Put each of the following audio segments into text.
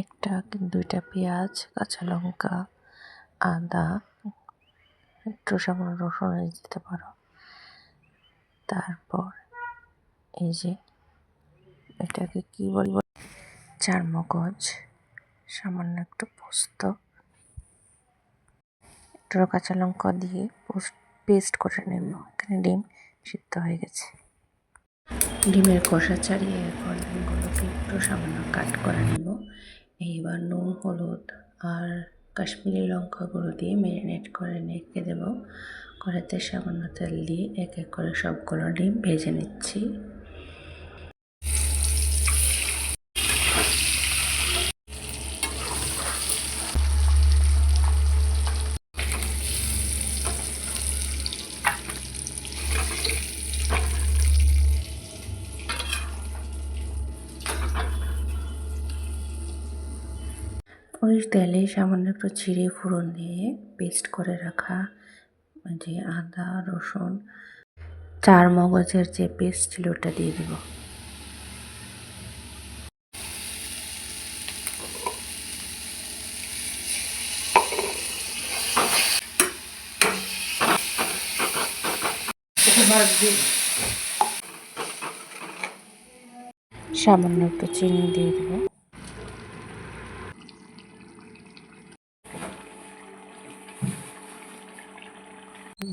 একটা, দুইটা পেঁয়াজ, কাঁচা লঙ্কা, আদা, একটু সামান্য রসুন দিতে পারো। তারপর এই যে এটাকে কি বলব? চার মগজ সামান্য একটু পোস্ত। একটু কাঁচা লঙ্কা দিয়ে পেস্ট করে নেব। এখানে ডিম সিদ্ধ হয়ে গেছে। ডিমের কষা ছাড়িয়ে এরপর ডিমগুলোকে একটু সামান্য কাট করে নেব। এইবার নুন, হলুদ আর কাশ্মীরি লঙ্কা গুঁড়ো দিয়ে ম্যারিনেট করে রেখে দেবো। কড়াতে সামান্য তেল দিয়ে এক এক করে সবগুলো ডিম ভেজে নিচ্ছি। ওই তেলে সামান্য একটু চিড়ে ফোড়ন দিয়ে পেস্ট করে রাখা যে আদা, রসুন, চার মগজের যে পেস্ট ছিল ওটা দিয়ে দিব। সামান্য একটু চিনি দিয়ে দেবো।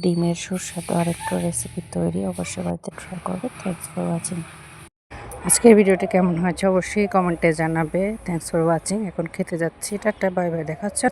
ডিমের সুস্বাদু আরেকটু রেসিপি তৈরি অবশ্যই বাড়িতে ট্রাই করবে। থ্যাংকস ফর ওয়াচিং আজকের ভিডিওটি কেমন হয়েছে অবশ্যই কমেন্টে জানাবে। থ্যাংকস ফর ওয়াচিং এখন খেতে যাচ্ছি। এটা একটা বাই বাই দেখাচ্ছে